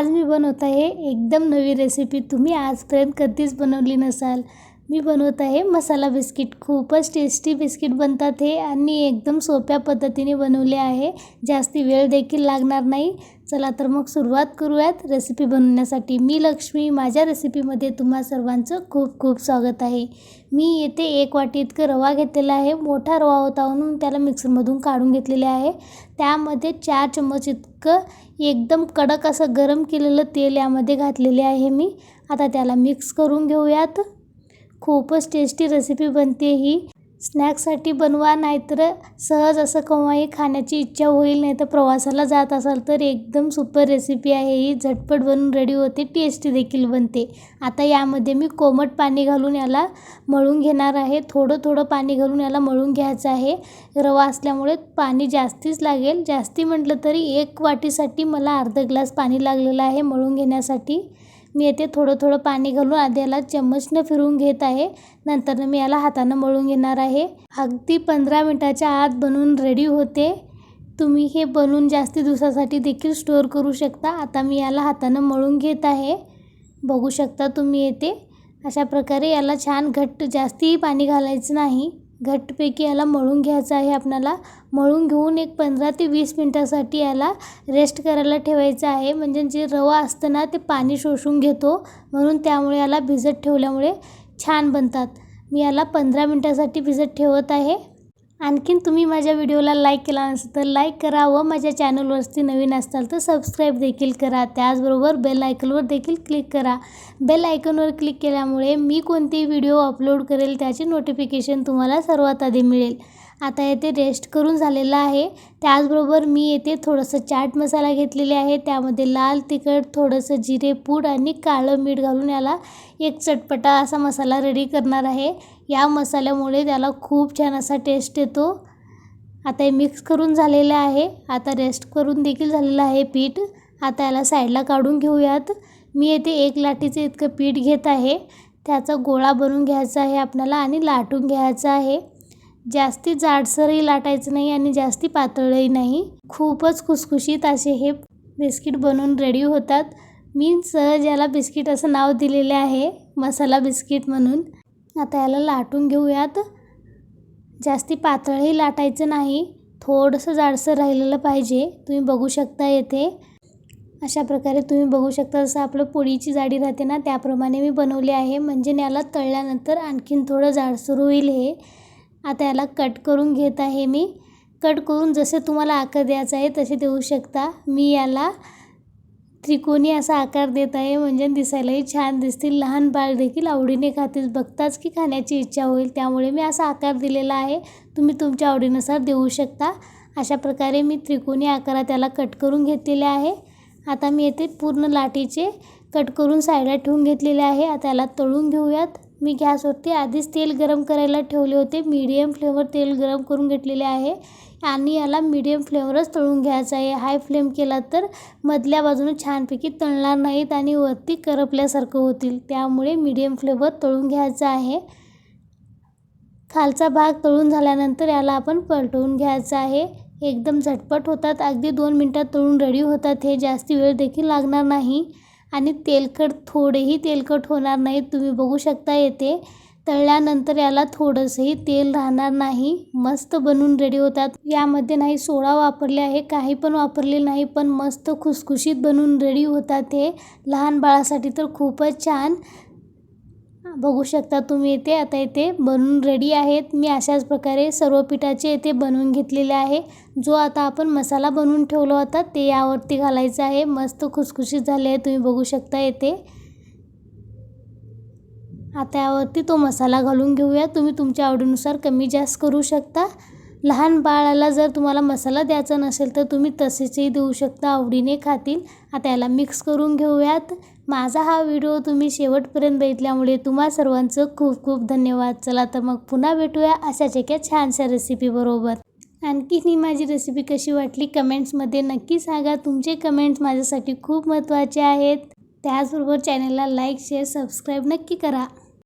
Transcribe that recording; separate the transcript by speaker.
Speaker 1: आज मी बनवत आहे एकदम नवी रेसिपी तुम्ही आजपर्यंत कधीच बनवली नसाल. मी बनवत आहे मसाला बिस्किट. खूपच टेस्टी बिस्किट बनतात हे आणि एकदम सोप्या पद्धतीने बनवले आहे. जास्ती वेळ देखील लागणार नाही. चला तर मग सुरुवात करूयात रेसिपी बनवण्यासाठी. मी लक्ष्मी माझ्या रेसिपीमध्ये तुम्हा सर्वांचं खूप खूप स्वागत आहे. मी येथे एक वाटी इतकं रवा घेतलेला आहे. मोठा रवा होता म्हणून त्याला मिक्सरमधून काढून घेतलेले आहे. त्यामध्ये चार चम्मच इतकं एकदम कडक असं गरम केलेलं तेल यामध्ये घातलेले आहे मी. आता त्याला मिक्स करून घेऊयात. खूपच टेस्टी रेसिपी बनते ही. स्नॅक्ससाठी बनवा नाहीतर सहज असं केव्हाही खाण्याची इच्छा होईल नाही तर प्रवासाला जात असाल तर एकदम सुपर रेसिपी आहे ही. झटपट बनून रेडी होते टेस्टी देखील बनते. आता यामध्ये मी कोमट पाणी घालून याला मळून घेणार आहे. थोडं थोडं पाणी घालून याला मळून घ्यायचं आहे. रवा असल्यामुळे पाणी जास्तीच लागेल. जास्ती म्हटलं तरी एक वाटीसाठी मला अर्धा ग्लास पाणी लागलेलं आहे मळून घेण्यासाठी. मी येथे थोडं थोडं पाणी घालून आधी याला चम्मचनं फिरवून घेत आहे. नंतर मी याला हातानं मळून घेणार आहे. अगदी पंधरा मिनटाच्या आत बनवून रेडी होते. तुम्ही हे बनवून जास्ती दिवसासाठी देखील स्टोअर करू शकता. आता मी याला हातानं मळून घेत आहे. बघू शकता तुम्ही येते. अशा प्रकारे याला छान घट्ट जास्तीही पाणी घालायचं नाही. घट्टपैकी याला मळून घ्यायचं आहे आपणाला. मळून घेऊन एक पंधरा ते वीस मिनटासाठी याला रेस्ट करायला ठेवायचं आहे. म्हणजे जे रवा असतं ना ते पाणी शोषून घेतो. म्हणून त्यामुळे याला भिजत ठेवल्यामुळे छान बनतात. मी याला पंधरा मिनटासाठी भिजत ठेवत आहे. आणखीन तुम्ही माझ्या व्हिडिओला लाईक केला नसेल तर लाईक करा व माझ्या चॅनलवरती नवीन असाल तर सबस्क्राईब देखील करा. त्याचबरोबर बेल आयकनवर देखील क्लिक करा. बेल आयकनवर क्लिक केल्यामुळे मी कोणतेही व्हिडिओ अपलोड करेल त्याचे नोटिफिकेशन तुम्हाला सर्वात आधी मिळेल. आता येथे रेस्ट करून झालेलं आहे. त्याचबरोबर मी येथे थोडंसं चाट मसाला घेतलेले आहे. त्यामध्ये लाल तिखट थोडंसं जिरे पूड आणि काळं मीठ घालून याला एक चटपटा असा मसाला रेडी करणार आहे. या मसाल्यामुळे त्याला खूप छान असा टेस्ट येतो. आता हे मिक्स करून झालेलं आहे. आता रेस्ट करून देखील झालेलं आहे पीठ. आता याला साईडला काढून घेऊयात. मी येथे एक लाटीचं इतकं पीठ घेत आहे. त्याचा गोळा बनवून घ्यायचा आहे आपल्याला आणि लाटून घ्यायचं आहे. जास्ती जाडसरही लाटायचं नाही आणि जास्ती पातळही नाही. खूपच खुसखुशीत असे हे बिस्किट बनवून रेडी होतात. मी सहज याला बिस्किट असं नाव दिलेले आहे मसाला बिस्किट म्हणून आता याला लाटून घेऊयात. जास्ती पातळही लाटायचं नाही थोडंसं जाडसर राहिलेलं पाहिजे. तुम्ही बघू शकता येथे. अशा प्रकारे तुम्ही बघू शकता जसं आपलं पोळीची जाडी राहते ना त्याप्रमाणे मी बनवले आहे. म्हणजे याला तळल्यानंतर आणखीन थोडं जाडसर होईल हे. आता याला कट करून घेत आहे मी. कट करून जसे तुम्हाला आकार द्यायचा आहे तसे देऊ शकता. मी याला त्रिकोणी असा आकार देत आहे म्हणजे दिसायलाही छान दिसतील. लहान बाळ देखील आवडीने खातील. बघताच की खाण्याची इच्छा होईल त्यामुळे मी असा आकार दिलेला आहे. तुम्ही तुमच्या आवडीनुसार देऊ शकता. अशा प्रकारे मी त्रिकोणी आकारात त्याला कट करून घेतलेले आहे. आता मी येथे पूर्ण लाटीचे कट करून साईडला ठेवून घेतलेले आहे. आता याला तळून घेऊयात. मी गॅसवरती आधीच तेल गरम करायला ठेवले होते. मीडियम फ्लेवर तेल गरम करून घेतलेले आहे. आणि याला मीडियम फ्लेवरच तळून घ्यायचं आहे. हाय फ्लेम केला तर मधल्या बाजूने छानपैकी तळणार नाहीत आणि वरती करपल्यासारखं होतील. त्यामुळे मीडियम फ्लेवर तळून घ्यायचं आहे. खालचा भाग तळून झाल्यानंतर याला आपण पलटवून घ्यायचं आहे. एकदम झटपट होतात. अगदी दोन मिनटात तळून रेडी होतात. हे जास्ती वेळ देखील लागणार नाही. आणि तेलकट थोडेही तेलकट होणार नाही तुम्ही बघू शकता येते तळल्यानंतर याला थोडंसंही तेल राहणार नाही. मस्त बनून रेडी होतात. यामध्ये नाही सोडा वापरले आहे काही पण वापरले नाही पण मस्त खुसखुशीत बनून रेडी होतात हे. लहान बाळासाठी तर खूपच छान. बघू शकता तुम्ही इथे. आता इथे बनवून रेडी आहेत. मी अशाच प्रकारे सर्व पिठाचे इथे बनवून घेतलेले आहे. जो आता आपण मसाला बनवून ठेवला होता ते यावरती घालायचं आहे. मस्त खुसखुशीत झाले आहे. तुम्ही बघू शकता इथे. आता यावरती तो मसाला घालून घेऊया. तुम्ही तुमच्या आवडीनुसार कमी जास्त करू शकता. लहान बाळाला जर तुम्हाला मसाला द्यायचा नसेल तर तुम्ही तसेचही देऊ शकता. आवडीने खातील. आता याला मिक्स करून घेऊयात. माझा हा व्हिडिओ तुम्ही शेवटपर्यंत बघितल्यामुळे तुम्हा सर्वांचं खूप खूप धन्यवाद. चला तर मग पुन्हा भेटूया अशाच एका छानशा रेसिपीबरोबर आणखी ही माझी रेसिपी कशी वाटली कमेंट्समध्ये नक्की सांगा. तुमचे कमेंट्स माझ्यासाठी खूप महत्त्वाचे आहेत. त्याचबरोबर चॅनलला लाईक शेअर सबस्क्राईब नक्की करा.